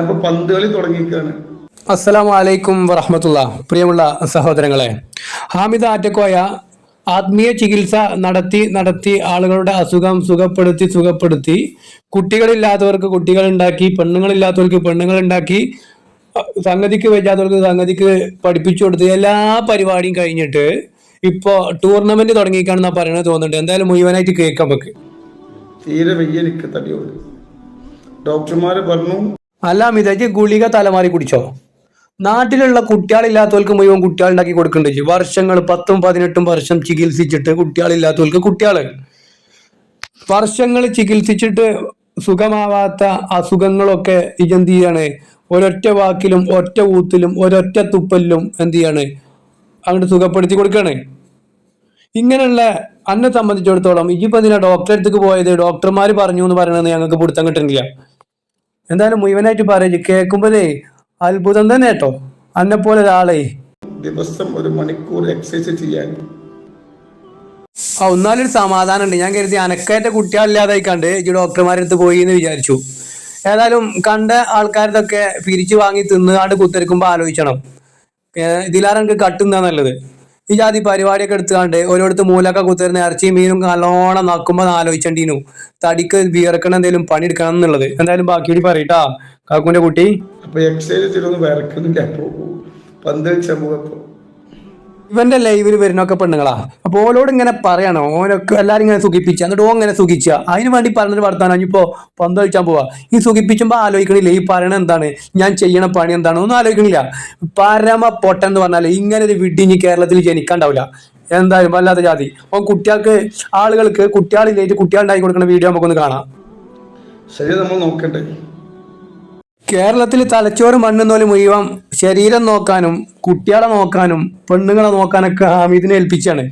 ഇപ്പൊ പന്ത് കളി തുടങ്ങിയിരിക്കുകയാണ്. അസ്സലാമു അലൈക്കും വറഹമത്തുള്ള. പ്രിയമുള്ള സഹോദരങ്ങളെ ഹാമിദ് ആറ്റക്കോയ ആത്മീയ ചികിത്സ നടത്തി നടത്തി ആളുകളുടെ അസുഖം സുഖപ്പെടുത്തി സുഖപ്പെടുത്തി കുട്ടികളില്ലാത്തവർക്ക് കുട്ടികൾ ഉണ്ടാക്കി പെണ്ണുങ്ങളില്ലാത്തവർക്ക് പെണ്ണുങ്ങൾ ഉണ്ടാക്കി അഹ് സംഗതിക്ക് വെച്ചാത്തവർക്ക് സംഗതിക്ക് പഠിപ്പിച്ചു കൊടുത്ത് എല്ലാ പരിപാടിയും കഴിഞ്ഞിട്ട് ഇപ്പോ ടൂർണമെന്റ് തുടങ്ങിക്കാണെന്നാ പറയണത് തോന്നുന്നുണ്ട്. എന്തായാലും മുഴുവനായിട്ട് കേൾക്കാം നമുക്ക്. തീരെ വയ്യ എനിക്ക് തടിയോട്. ഡോക്ടർമാര് പറഞ്ഞു അല്ല മിതജ് ഗുളിക തലമാറി കുടിച്ചോ? നാട്ടിലുള്ള കുട്ടികളില്ലാത്തവർക്ക് മുഴുവൻ കുട്ടികളുണ്ടാക്കി കൊടുക്കുന്നുണ്ട് വർഷങ്ങൾ പത്തും പതിനെട്ടും വർഷം ചികിത്സിച്ചിട്ട് കുട്ടികളില്ലാത്തവർക്ക് കുട്ടികൾ വർഷങ്ങൾ ചികിത്സിച്ചിട്ട് സുഖമാവാത്ത അസുഖങ്ങളൊക്കെ ഇജെന്ത് ചെയ്യാണ്? ഒരൊറ്റ വാക്കിലും ഒറ്റ ഊത്തിലും ഒരൊറ്റ തുപ്പലിലും എന്ത് ചെയ്യാണ്? അങ്ങോട്ട് സുഖപ്പെടുത്തി കൊടുക്കുകയാണ് ഇങ്ങനെയുള്ള അന്നെ സംബന്ധിച്ചിടത്തോളം ഇപ്പൊ എന്തിനാ ഡോക്ടറെ അടുത്തേക്ക് പോയത്? ഡോക്ടർമാർ പറഞ്ഞു എന്ന് പറയണത് ഞങ്ങൾക്ക് പിടുത്തം കിട്ടുന്നില്ല എന്തായാലും മുഴുവനായിട്ട് പറയൽ കേൾക്കുമ്പോഴേ അത്ഭുതം തന്നെ കേട്ടോ. അന്നെ പോലെ ഒരാളെ. ദിവസം ഒരു മണിക്കൂർ എക്സസൈസ് ചെയ്യാൻ. ആ ഒന്നാലൊരു സമാധാനം ഉണ്ട് ഞാൻ കരുതി അനക്കേറ്റ കുട്ടികളില്ലാതായി കണ്ട് ഈ ഡോക്ടർമാരുടെ അടുത്ത് പോയി എന്ന് വിചാരിച്ചു. ഏതായാലും കണ്ട ആൾക്കാരതൊക്കെ പിരിച്ചു വാങ്ങി തിന്നുകാണ്ട് കുത്തിരിക്കുമ്പോൾ ആലോചിക്കണം ഇതിലാരെ എനിക്ക് കട്ടുന്ന നല്ലത്? ഈ ജാതി പരിപാടിയൊക്കെ എടുത്തുകൊണ്ട് ഓരോരുത്തർ മൂലൊക്കെ കുത്തിരുന്ന ഇറച്ചിയും മീനും നല്ലോണം നക്കുമ്പോൾ ആലോചിച്ചണ്ടീനു. തടിക്ക് വിയർക്കണം എന്തെങ്കിലും പണി എടുക്കണം എന്നുള്ളത്. എന്തായാലും ബാക്കി പറയട്ടാ. കാക്കുന്റെ കുട്ടി. അപ്പൊ എക്സൈസ് ചെയ്തൊന്നും വിറക്കുന്നില്ല അപ്പൊ പന്ത് വെച്ചപ്പോ പോകപ്പോ ഇവന്റെ ലൈവിൽ വരുന്നൊക്കെ പെണ്ണുങ്ങളാ. അപ്പൊ ഓലോട് ഇങ്ങനെ പറയണം. ഓനൊക്കെ എല്ലാരും ഇങ്ങനെ സുഖിപ്പിച്ച. എന്നിട്ട് ഓ ഇങ്ങനെ സുഖിച്ച. അതിന് വേണ്ടി പറഞ്ഞൊരു വർത്താനം. ഇനിയിപ്പോ പന്ത് കളിച്ചാൻ പോവാ. ഈ സുഖിപ്പിച്ചുമ്പോ ആലോചിക്കണില്ല? ഈ പറയണ എന്താണ്? ഞാൻ ചെയ്യണ പണി എന്താണ്? ഒന്നും ആലോചിക്കണില്ല. പരമ പൊട്ടൻ എന്ന് പറഞ്ഞാൽ ഇങ്ങനെ ഒരു വിഡിഞ്ഞ് കേരളത്തിൽ ജനിക്കാണ്ടാവില്ല. എന്തായാലും വല്ലാത്ത ജാതി. ഓ കുട്ടികൾക്ക് ആളുകൾക്ക് കുട്ടികളിലേക്ക് കുട്ടികളുണ്ടാക്കി കൊടുക്കുന്ന വീഡിയോ നമുക്കൊന്ന് കാണാം. ശരി നമ്മൾ നോക്കണ്ടേ കേരളത്തിൽ തലച്ചോറ് മണ്ണുന്നോൽ മുഴുവൻ ശരീരം നോക്കാനും കുട്ടികളെ നോക്കാനും പെണ്ണുങ്ങളെ നോക്കാനൊക്കെ ഹാമിദിനെ ഏൽപ്പിച്ചാണ്.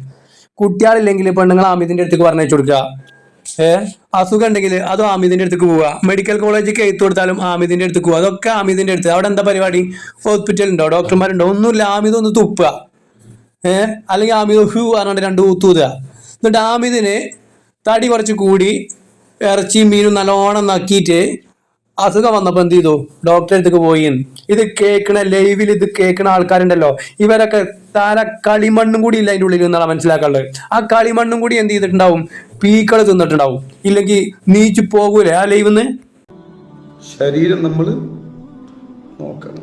കുട്ടികളില്ലെങ്കിൽ പെണ്ണുങ്ങളെ ഹാമിദിന്റെ അടുത്തേക്ക് പറഞ്ഞു കൊടുക്കുക. ഏ? അസുഖം ഉണ്ടെങ്കിൽ അതും ഹാമിദിന്റെ അടുത്തേക്ക് പോവുക. മെഡിക്കൽ കോളേജിലേക്ക് എഴുത്തു കൊടുത്താലും ഹാമിദിന്റെ അടുത്ത് പോവുക. അതൊക്കെ ഹാമിദിന്റെ അടുത്ത്. അവിടെ എന്താ പരിപാടി? ഹോസ്പിറ്റൽ ഉണ്ടോ? ഡോക്ടർമാരുണ്ടോ? ഒന്നുമില്ല. ഹാമിദ് ഒന്ന് തുപ്പുക. ഏ? അല്ലെങ്കിൽ ഹാമിദ് ഹ്യൂ പറഞ്ഞിട്ട് രണ്ട് ഊത്തൂതുക എന്നിട്ട് ഹാമിദിന് തടി കുറച്ച് കൂടി ഇറച്ചിയും മീനും നല്ലോണം നക്കിയിട്ട് അസുഖം വന്നപ്പോ എന്ത് ചെയ്തു? ഡോക്ടറെ അടുത്തേക്ക് പോയി. ഇത് കേൾക്കണ ലൈവിൽ ഇത് കേൾക്കണ ആൾക്കാരുണ്ടല്ലോ. ഇവരൊക്കെ തല കളിമണ്ണും കൂടി ഇല്ല അതിന്റെ ഉള്ളിൽ നിന്നാണ് മനസ്സിലാക്കാനുള്ളത്. ആ കളിമണ്ണും കൂടി എന്ത് ചെയ്തിട്ടുണ്ടാവും? പീക്കൾ തിന്നിട്ടുണ്ടാവും. ഇല്ലെങ്കിൽ നീച്ചു പോകൂലേ ആ ലൈവിന്ന് ശരീരം നമ്മൾ നോക്കണം.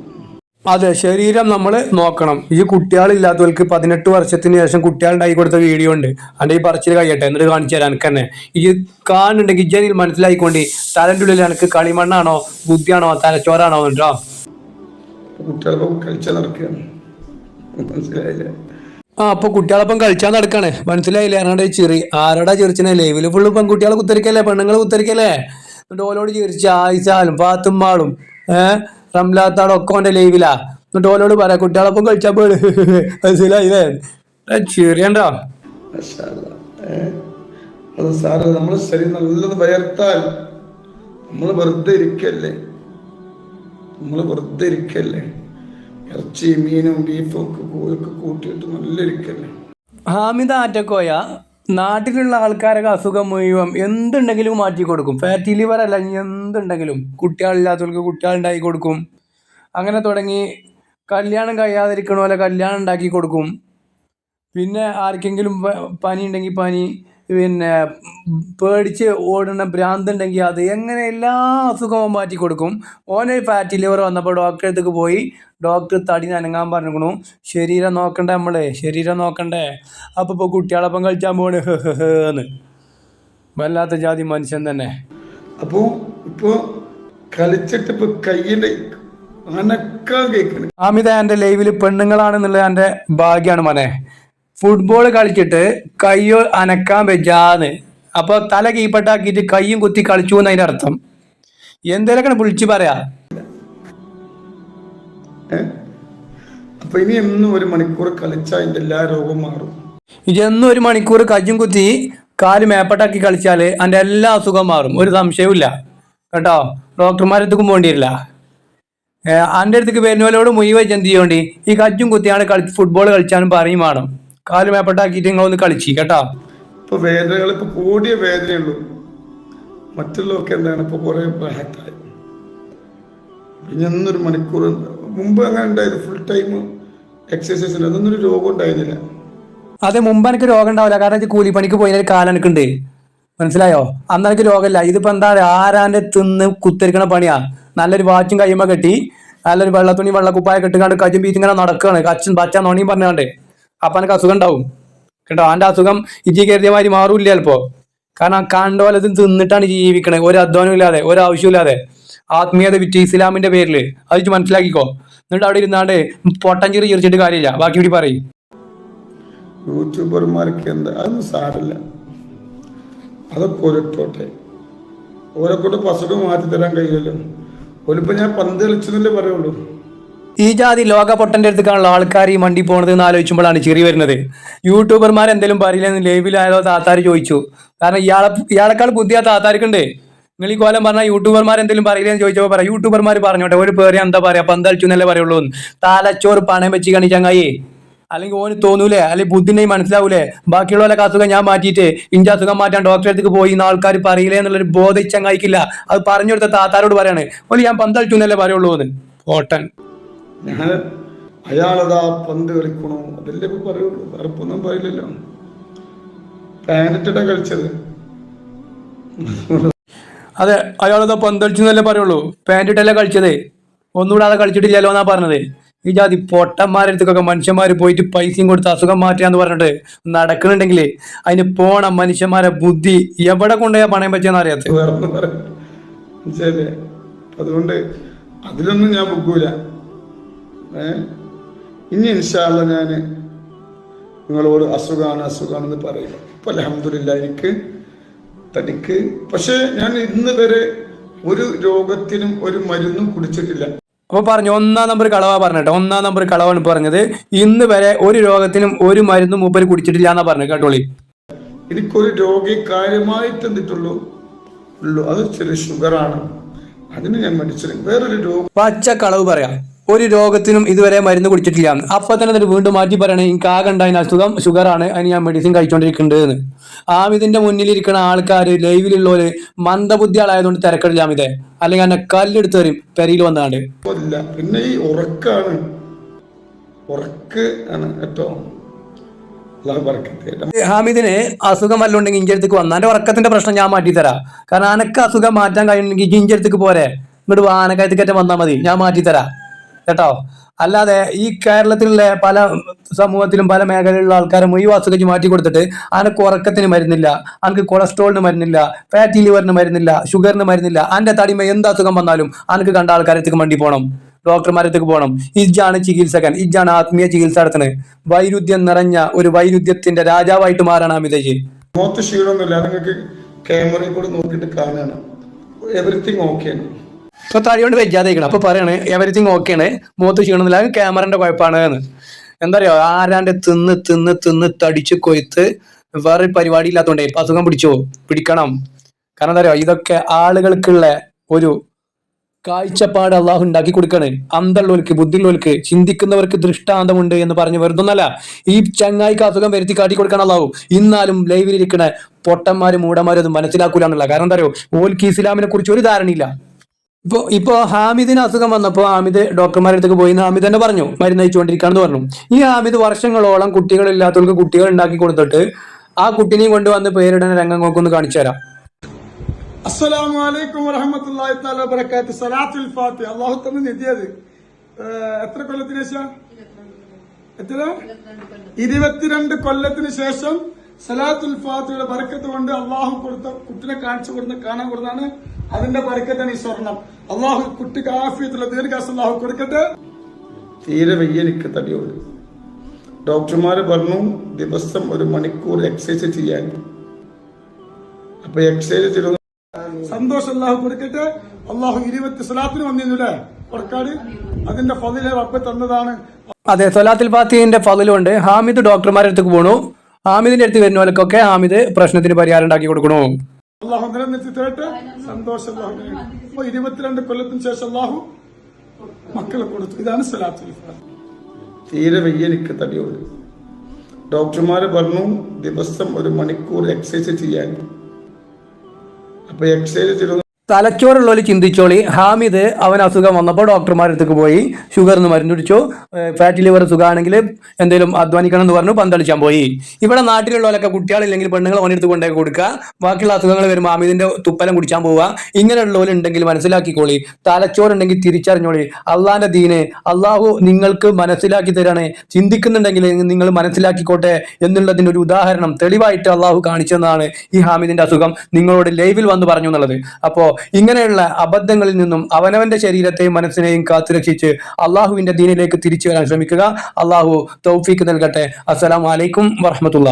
അതെ ശരീരം നമ്മൾ നോക്കണം. ഈ കുട്ടികളില്ലാത്തവർക്ക് പതിനെട്ട് വർഷത്തിന് ശേഷം കുട്ടികളുണ്ടായി കൊടുത്ത വീഡിയോ ഉണ്ട്. അതിന്റെ ഈ പറച്ചിൽ കഴിയട്ടെ എന്നിട്ട് കാണിച്ചു തരാം എനിക്ക് തന്നെ. ഈ കാണുന്നുണ്ടെങ്കിൽ ഇജ്ജനിൽ മനസ്സിലായിക്കൊണ്ട് തലന്റെ ഉള്ളിൽ എനിക്ക് കളിമണ്ണാണോ ബുദ്ധിയാണോ തലച്ചോറാണോ എന്നോ ആ അപ്പൊ കുട്ടികളൊപ്പം കളിച്ചാൽ നടക്കാണ്. മനസ്സിലായില്ലേ? ആരാടെ ചെറി? ആരോടാ ചെറിച്ചനെ ലൈവിൽ ഫുള്ള് പെൺകുട്ടികളെ കുത്തരിക്കല്ലേ പെണ്ണുങ്ങൾ കുത്തരിക്കല്ലേ? എന്നിട്ട് ഓലോട് ചിരിച്ച ആയിസാലും പാത്തുമ്മാളും ഏഹ് റംലാത്താളും ഒക്കെ ഓന്റെ ലൈവിലാ എന്നിട്ട് ഓലോട് പറയാ കുട്ടികളൊപ്പം കളിച്ചാൽ പോട് മനസ്സിലായില്ലേ? ചെറിയണ്ടോ? അത് സാറ് നമ്മൾ ശരി നല്ലത് വയർത്താൽ നമ്മൾ വെറുതെ ഇരിക്കല്ലേ? നമ്മൾ വെറുതെ ഇരിക്കല്ലേ? ഇറച്ചി മീനും ബീഫും ഒക്കെ കൂട്ടിയിട്ട് നല്ല ഇരിക്കല്ലേ? ഹാമിദ ആറ്റക്കോയ നാട്ടിലുള്ള ആൾക്കാരൊക്കെ അസുഖം മുഴുവൻ എന്തുണ്ടെങ്കിലും മാറ്റി കൊടുക്കും. ഫാറ്റി ലിവർ അല്ല ഇനി എന്തുണ്ടെങ്കിലും. കുട്ടികളില്ലാത്തവർക്ക് കുട്ടികളുണ്ടാക്കി കൊടുക്കും. അങ്ങനെ തുടങ്ങി കല്യാണം കഴിയാതിരിക്കണ പോലെ കല്യാണം ഉണ്ടാക്കി കൊടുക്കും. പിന്നെ ആർക്കെങ്കിലും പനി ഉണ്ടെങ്കിൽ പനി പിന്നെ പേടിച്ച് ഓടുന്ന ഭ്രാന്ത് ഉണ്ടെങ്കിൽ അത് എങ്ങനെ എല്ലാ അസുഖവും മാറ്റി കൊടുക്കും. ഓനെ ഫാറ്റി ലിവർ വന്നപ്പോൾ ഡോക്ടറെ അടുത്തേക്ക് പോയി ഡോക്ടർ തടി നനങ്ങാൻ പറഞ്ഞിരിക്കണു. ശരീരം നോക്കണ്ടേ നമ്മളെ? ശരീരം നോക്കണ്ടേ? അപ്പോൾ ഇപ്പോൾ കുട്ടികളൊപ്പം കളിച്ചാൻ പോണ്. എന്ന്. വല്ലാത്ത ജാതി മനുഷ്യൻ തന്നെ. അപ്പോൾ ഇപ്പോൾ കളിച്ചിട്ട് ഇപ്പോൾ കയ്യിന്റെ അനക്കാൻ കേൾക്കണേ. അമിത എന്റെ ലൈവിൽ പെണ്ണുങ്ങളാണെന്നുള്ളത് എന്റെ ഭാഗ്യമാണ് മോനെ. ഫുട്ബോൾ കളിച്ചിട്ട് കയ്യോ അനക്കാൻ വെച്ചാന്ന് അപ്പൊ തല കീപ്പട്ടാക്കിയിട്ട് കയ്യും കുത്തി കളിച്ചു എന്നതിന്റെ അർത്ഥം. എന്തേലൊക്കെ വിളിച്ചു പറയാ. ഇനി എന്നും ഒരു മണിക്കൂർ കളിച്ചാൽ അതിന്റെ എല്ലാ രോഗവും മാറും. എന്നും ഒരു മണിക്കൂർ കയ്യും കുത്തി കാൽ മേപ്പട്ടാക്കി കളിച്ചാൽ എന്റെ എല്ലാ അസുഖം മാറും. ഒരു സംശയവും ഇല്ല. കേട്ടോ? ഡോക്ടർമാരത്തേക്കും പോകേണ്ടി പോകേണ്ടിയില്ല എന്റെ അടുത്തേക്ക് വരുന്നവരോട് മുഴുവൻ എന്ത് ചെയ്യേണ്ടി? ഈ കജ്ജും കുത്തിയാണ് കളി ഫുട്ബോൾ കളിച്ചാലും പറയും വേണം. കാൽ നിങ്ങൾ ഒന്ന് കളിച്ചു കേട്ടാ. ഇപ്പൊ വേദനകൾ ഇപ്പൊ കൂടിയ വേദനയുള്ളൂ. മറ്റുള്ളവർക്ക് എന്താണ് ഇപ്പൊ കുറെ ബ്ലാക്കായി പിന്നെ ഒന്നൊരു മണിക്കൂർ മുമ്പ് അങ്ങനെ ഉണ്ടായത് ഫുൾ ടൈം എക്സസൈസിൽ അതൊന്നും ഒരു രോഗം ഉണ്ടായിരുന്നില്ല. അതെ മുമ്പ് എനിക്ക് രോഗം ഉണ്ടാവില്ല. കാരണം കൂലിപ്പണിക്ക് പോയതിന് കാലം എനിക്കുണ്ട്. മനസ്സിലായോ? അന്ന് എനിക്ക് രോഗമില്ല. ഇതിപ്പോ എന്താ ആരാന്റെ തിന്ന് കുത്തിരിക്കണ പണിയാ? നല്ലൊരു വാച്ചും കയ്യുമ്പോ കെട്ടി നല്ലൊരു വെള്ളത്തുണി വെള്ളക്കുപ്പായ കെട്ടുകാണ്ട് കച്ചും പീറ്റിങ്ങനെ നടക്കുകയാണ് കച്ചും പച്ച നോണിയും പറഞ്ഞാണ്ട് അപ്പൊ എനിക്ക് അസുഖം ഉണ്ടാവും. കേട്ടോ അവന്റെ അസുഖം ഇജി കരുതിയ മാതിരി മാറൂല്ല ചിലപ്പോ. കാരണം കണ്ട പോലെ തിന്നിട്ടാണ് ജീവിക്കണത് ഒരു അധ്വാനം ഇല്ലാതെ ഒരു ആവശ്യമില്ലാതെ ആത്മീയത വിറ്റ് ഇസ്ലാമിന്റെ പേരിൽ അത് മനസ്സിലാക്കിക്കോ. എന്നിട്ട് അവിടെ ഇരുന്നാണ്ട് പൊട്ടഞ്ചിറി ചിരിച്ചിട്ട് കാര്യമില്ല. ബാക്കി കൂടി പറയും. യൂട്യൂബർമാർക്ക് എന്താ? അതൊന്നും സാരമില്ല. അതൊക്കെ ഒരിട്ടോട്ടെ ഓരെ കൊണ്ട് പസുഖം മാറ്റി തരാൻ കഴിയുമല്ലോ ഒരിപ്പോ ഞാൻ പന്ത് കളിച്ചെന്നല്ലേ പറയുള്ളൂ. ഈ ജാതി ലോക പൊട്ടന്റെ അടുത്തേക്കാണുള്ള ആൾക്കാർ ഈ മണ്ടി പോണത് എന്ന് ആലോചിക്കുമ്പോഴാണ് ചിരി വരുന്നത്. യൂട്യൂബർമാർ എന്തെങ്കിലും പറയില്ലെന്ന് ലൈവിലായാലോ താത്താർ ചോദിച്ചു. കാരണം ഇയാളെ ഇയാളെക്കാൾ ബുദ്ധി ആ താത്താർക്കുണ്ട്. നിങ്ങൾ ഈ കോലം പറഞ്ഞാൽ യൂട്യൂബർമാർ എന്തെങ്കിലും പറയില്ലെന്ന് ചോദിച്ചപ്പോൾ പറയാം. യൂട്യൂബർമാർ പറഞ്ഞോട്ടെ ഒരു പേര് എന്താ പറയാ പന്തളിച്ചു എന്നല്ലേ പറയുള്ളൂ താലച്ചോറ് പണയം വെച്ച് കണി ചങ്ങായി. അല്ലെങ്കിൽ ഓന് തോന്നൂലേ അല്ലെങ്കിൽ ബുദ്ധിനെ മനസ്സിലാവൂലേ. ബാക്കിയുള്ളവരൊക്കെ അസുഖം ഞാൻ മാറ്റിയിട്ട് ഇഞ്ച അസുഖം മാറ്റാൻ ഡോക്ടറെ അടുത്ത് പോയി ഇന്ന് ആൾക്കാർ പറയില്ലേ എന്നുള്ളൊരു ബോധം ചങ്ങായിക്കില്ല. അത് പറഞ്ഞു കൊടുത്ത താത്താരോട് പറയാണ്. ഓൽ ഞാൻ പന്തളിച്ചു എന്നല്ലേ പറയുള്ളൂ പോട്ടൻ ഞാൻ അയാളതാ പന്ത് കളിക്കണു? അതല്ലേ ഇപ്പൊ പറയുള്ളൂ. വേറെപ്പൊന്നും പറയില്ലല്ലോ. പാനറ്റിട്ടാ കളിച്ചത്. അതെ അയാളത് പന്തളിച്ചു എന്നല്ലേ പറയുള്ളൂ. പാന്റിട്ടല്ലേ കളിച്ചതേ കളിച്ചത്? ഒന്നുകൂടെ അത് കളിച്ചിട്ടില്ലല്ലോ എന്നാ പറഞ്ഞത്. ഈ ജാതി പൊട്ടന്മാരുടെ അടുത്തൊക്കെ മനുഷ്യന്മാർ പോയിട്ട് പൈസയും കൊടുത്ത് അസുഖം മാറ്റാന്ന് പറഞ്ഞിട്ട് നടക്കുന്നുണ്ടെങ്കിൽ അതിന് പോണ മനുഷ്യന്മാരെ ബുദ്ധി എവിടെ കൊണ്ടുപോയാ പണയം പറ്റിയെന്ന് അറിയാത്ത? അതുകൊണ്ട് അതിലൊന്നും ഞാൻ ബുക്കൂല ഇനി ഇൻഷാല്ല ഞാൻ നിങ്ങളോട് അസുഖമാണ് അസുഖമാണെന്ന് പറയും ഇപ്പൊ അലഹമില്ല എനിക്ക് തനിക്ക്. പക്ഷേ ഞാൻ ഇന്ന് വരെ ഒരു രോഗത്തിനും ഒരു മരുന്നും കുടിച്ചിട്ടില്ല. അപ്പൊ പറഞ്ഞു ഒന്നാം നമ്പർ കളവാ പറഞ്ഞിട്ട് ഒന്നാം നമ്പർ കളവാണ് പറഞ്ഞത്. ഇന്ന് വരെ ഒരു രോഗത്തിനും ഒരു മരുന്നും മൂപ്പര് കുടിച്ചിട്ടില്ല എന്നാ പറഞ്ഞു കേട്ടോളി എനിക്കൊരു രോഗി കാര്യമായിട്ട് എന്തിട്ടുള്ളൂ ഉള്ളൂ. അത് ചെറിയ ഷുഗറാണ് അതിന് ഞാൻ മരിച്ചു വേറൊരു രോഗം പച്ച കളവ് പറയാം. ഒരു രോഗത്തിനും ഇതുവരെ മരുന്ന് കുടിച്ചിട്ടില്ല. അപ്പൊ തന്നെ എന്നിട്ട് വീണ്ടും മാറ്റി പറയണേ എനിക്ക് ആകെ ഉണ്ടായിരുന്ന അസുഖം ഷുഗറാണ് അതിന് ഞാൻ മെഡിസിൻ കഴിച്ചുകൊണ്ടിരിക്കുന്നുണ്ട് എന്ന് ആമിതിന്റെ മുന്നിലിരിക്കുന്ന ആൾക്കാർ ലൈവിലുള്ളവര് മന്ദബുദ്ധി ആളായതുകൊണ്ട് തിരക്കടില്ല ആമിതെ. അല്ലെങ്കിൽ എന്നെ കല്ലെടുത്ത് തരും പെരയിൽ വന്നാണ്ട്. പിന്നെ ഈ ഉറക്കാണ്. ഉറക്ക് ആണ് ബർക്കത്ത് ഹാമിദിന് അസുഖം വല്ലതും ഉണ്ടെങ്കിൽ ഇഞ്ചി അടുത്തേക്ക് വന്നാൽ എന്റെ ഉറക്കത്തിന്റെ പ്രശ്നം ഞാൻ മാറ്റി തരാം കാരണം അനക്ക് അസുഖം മാറ്റാൻ കഴിയുന്നെങ്കിൽ ഇഞ്ചി അടുത്തേക്ക് പോരെ. ഇങ്ങോട്ട് വാനക്കയത്തേക്കറ്റം വന്നാൽ മതി. ഞാൻ മാറ്റി തരാം കേട്ടോ? അല്ലാതെ ഈ കേരളത്തിലുള്ള പല സമൂഹത്തിലും പല മേഖലയിലുള്ള ആൾക്കാരെ ഈ അസുഖം മാറ്റി കൊടുത്തിട്ട് അനക്ക് ഉറക്കത്തിന് മരുന്നില്ല അനക്ക് കൊളസ്ട്രോളിന് മരുന്നില്ല ഫാറ്റി ലിവറിന് മരുന്നില്ല ഷുഗറിന് മരുന്നില്ല അന്റെ തടിമ എന്ത് അസുഖം വന്നാലും അനക്ക് കണ്ട ആൾക്കാരത്തേക്ക് വണ്ടി പോകണം ഡോക്ടർമാരത്തേക്ക് പോകണം ഇജാണ് ചികിത്സകൻ ഇജാണ് ആത്മീയ ചികിത്സ നടത്തുന്നത്. വൈരുദ്ധ്യം നിറഞ്ഞ ഒരു വൈരുദ്ധ്യത്തിന്റെ രാജാവായിട്ട് മാറാണ് അമിതജി മുഖത്ത് ക്ഷീണമൊന്നുമില്ല. നിങ്ങൾക്ക് ക്യാമറയിൽ കൂടെ നോക്കിയിട്ട് കാണുകയാണ്. എവറിത്തിങ് ഓക്കെയാണ് ഇപ്പൊ തടി കൊണ്ട് വെജാതേക്കണം അപ്പൊ പറയണേ എവറിത്തിങ് ഓക്കെയാണ് മുഖത്ത് ക്ഷീണമില്ല ക്യാമറന്റെ കുഴപ്പമാണ് എന്ന്. എന്താ പറയാ ആരാണ്ട് തിന്ന് തിന്ന് തിന്ന് തടിച്ച് കൊയ്ത്ത് വേറെ പരിപാടി ഇല്ലാത്തോണ്ടേ ഇപ്പൊ അസുഖം പിടിച്ചോ? പിടിക്കണം. കാരണം എന്താ പറയാ ഇതൊക്കെ ആളുകൾക്കുള്ള ഒരു കാഴ്ചപ്പാട് അള്ളാഹു ഉണ്ടാക്കി കൊടുക്കണേ. അന്തള്ളവർക്ക് ബുദ്ധിയുള്ളവർക്ക് ചിന്തിക്കുന്നവർക്ക് ദൃഷ്ടാന്തമുണ്ട് എന്ന് പറഞ്ഞ് വെറുതൊന്നല്ല. ഈ ചങ്ങായിക്ക് അസുഖം വരുത്തി കാട്ടി കൊടുക്കണം അള്ളാഹു. ഇന്നാലും ലൈവിലിരിക്കണ പൊട്ടന്മാരും മൂടന്മാരും അത് മനസ്സിലാക്കൂല കാരണം എന്താ പറയുക ഓൽക്ക് ഇസ്ലാമിനെ കുറിച്ച് ഒരു ധാരണയില്ല. ഇപ്പൊ ഇപ്പൊ ഹാമിദിന് അസുഖം വന്നപ്പോൾ ഹാമിദ് ഡോക്ടർമാരുടെ അടുത്തേക്ക് പോയി എന്ന് ഹാമിദ് തന്നെ പറഞ്ഞു. മരുന്ന് അയച്ചുകൊണ്ടിരിക്കാന്ന് പറഞ്ഞു. ഈ ഹാമിദ് വർഷങ്ങളോളം കുട്ടികളില്ലാത്തവർക്ക് കുട്ടികൾ ഉണ്ടാക്കി കൊടുത്തിട്ട് ആ കുട്ടിനെയും കൊണ്ടുവന്ന് പേരിടുന്ന രംഗം നോക്കൊന്ന് കാണിച്ചു തരാം. അസ്സലാമു അലൈക്കും വറഹമത്തുള്ളാഹി തആല വബറകാത്ത് സലാത്തുൽ ഫാത്തിഹ. അല്ലാഹു തന്നെ നിധിയത് എത്ര കൊല്ലത്തിന് ശേഷം? എത്ര? ഇരുപത്തിരണ്ട് കൊല്ലത്തിന് ശേഷം സലാത്തുൽ ഫാത്തിയുടെ ബർക്കത്ത് കൊണ്ട് അള്ളാഹു കൊടുത്ത കുട്ടിനെ കാണിച്ചു കൊടുത്ത കാണാൻ കൊടുത്താണ് അതിന്റെ ബർക്കത്താണ് ഈ സ്വർണം. അള്ളാഹു കുട്ടിക്ക് ആഫിയത്തുള്ള ദീർഘാസം അള്ളാഹു കൊടുക്കട്ടെ. തീരെ വയ്യ എനിക്ക് തടിയോട്. ഡോക്ടർമാര് പറഞ്ഞു ദിവസം ഒരു മണിക്കൂർ എക്സസൈസ് ചെയ്യാൻ. അപ്പൊ എക്സസൈസ് ചെയ്തു. സന്തോഷം അള്ളാഹു കൊടുക്കട്ടെ. അള്ളാഹു ഇരുപത്തി സ്വലാത്തിന് വന്നിരുന്നില്ലേ? പുറക്കാട്? അതിന്റെ ഫതിലെ റബ്ബ് തന്നതാണ്. അതെ സൊലാത്തിൽ ഫാത്തിഹിന്റെ ഫതിലുണ്ട്. ഹാമിദ് ഡോക്ടർമാരുടെ അടുത്തേക്ക് പോണു. ഹാമിദിന്റെ അടുത്ത് വരുന്നവർക്കൊക്കെ ഹാമിദ് പ്രശ്നത്തിന് പരിഹാരം ഉണ്ടാക്കി കൊടുക്കണോ? സന്തോഷം അള്ളാഹു അപ്പൊ ഇരുപത്തിരണ്ട് കൊല്ലത്തിന് ശേഷം അള്ളാഹു മക്കളെ കൊടുത്തു. ഇതാണ്. തീരെ വയ്യ എനിക്ക് തടിയോട്. ഡോക്ടർമാര് പറഞ്ഞു ദിവസം ഒരു മണിക്കൂർ എക്സസൈസ് ചെയ്യാൻ. അപ്പൊ എക്സസൈസ് ചെയ്തു തലച്ചോറുള്ളവർ ചിന്തിച്ചോളി. ഹാമിദ് അവൻ അസുഖം വന്നപ്പോൾ ഡോക്ടർമാരുടെ അടുത്തേക്ക് പോയി. ഷുഗറിന് മരുന്ന് കുടിച്ചു. ഫാറ്റി ലിവർ സുഖമാണെങ്കിൽ എന്തെങ്കിലും അധ്വാനിക്കണം എന്ന് പറഞ്ഞു പന്തളിച്ചാൻ പോയി. ഇവിടെ നാട്ടിലുള്ളവരൊക്കെ കുട്ടികളില്ലെങ്കിൽ പെണ്ണുങ്ങൾ ഓനെടുത്ത് കൊണ്ടേ കൊടുക്കുക. ബാക്കിയുള്ള അസുഖങ്ങൾ വരുമ്പോൾ ഹാമിദിന്റെ തുപ്പലം കുടിച്ചാൻ പോവുക. ഇങ്ങനെയുള്ളവരുണ്ടെങ്കിൽ മനസ്സിലാക്കിക്കോളി. തലച്ചോറുണ്ടെങ്കിൽ തിരിച്ചറിഞ്ഞോളി. അള്ളാന്റെ ദീന് അള്ളാഹു നിങ്ങൾക്ക് മനസ്സിലാക്കി തരാണ്. ചിന്തിക്കുന്നുണ്ടെങ്കിൽ നിങ്ങൾ മനസ്സിലാക്കിക്കോട്ടെ എന്നുള്ളതിന്റെ ഒരു ഉദാഹരണം തെളിവായിട്ട് അള്ളാഹു കാണിച്ചെന്നാണ് ഈ ഹാമിദിന്റെ അസുഖം. നിങ്ങളോട് ലൈവിൽ വന്ന് പറഞ്ഞു എന്നുള്ളത്. അപ്പോ ഇങ്ങനെയുള്ള അബദ്ധങ്ങളിൽ നിന്നും അവനവന്റെ ശരീരത്തെയും മനസ്സിനെയും കാത്തുരക്ഷിച്ച് അള്ളാഹുവിന്റെ ദീനിലേക്ക് തിരിച്ചു വരാൻ ശ്രമിക്കുക. അള്ളാഹു തൗഫീക്ക് നൽകട്ടെ. അസ്സലാമു വലൈക്കും വറഹമത്തുള്ള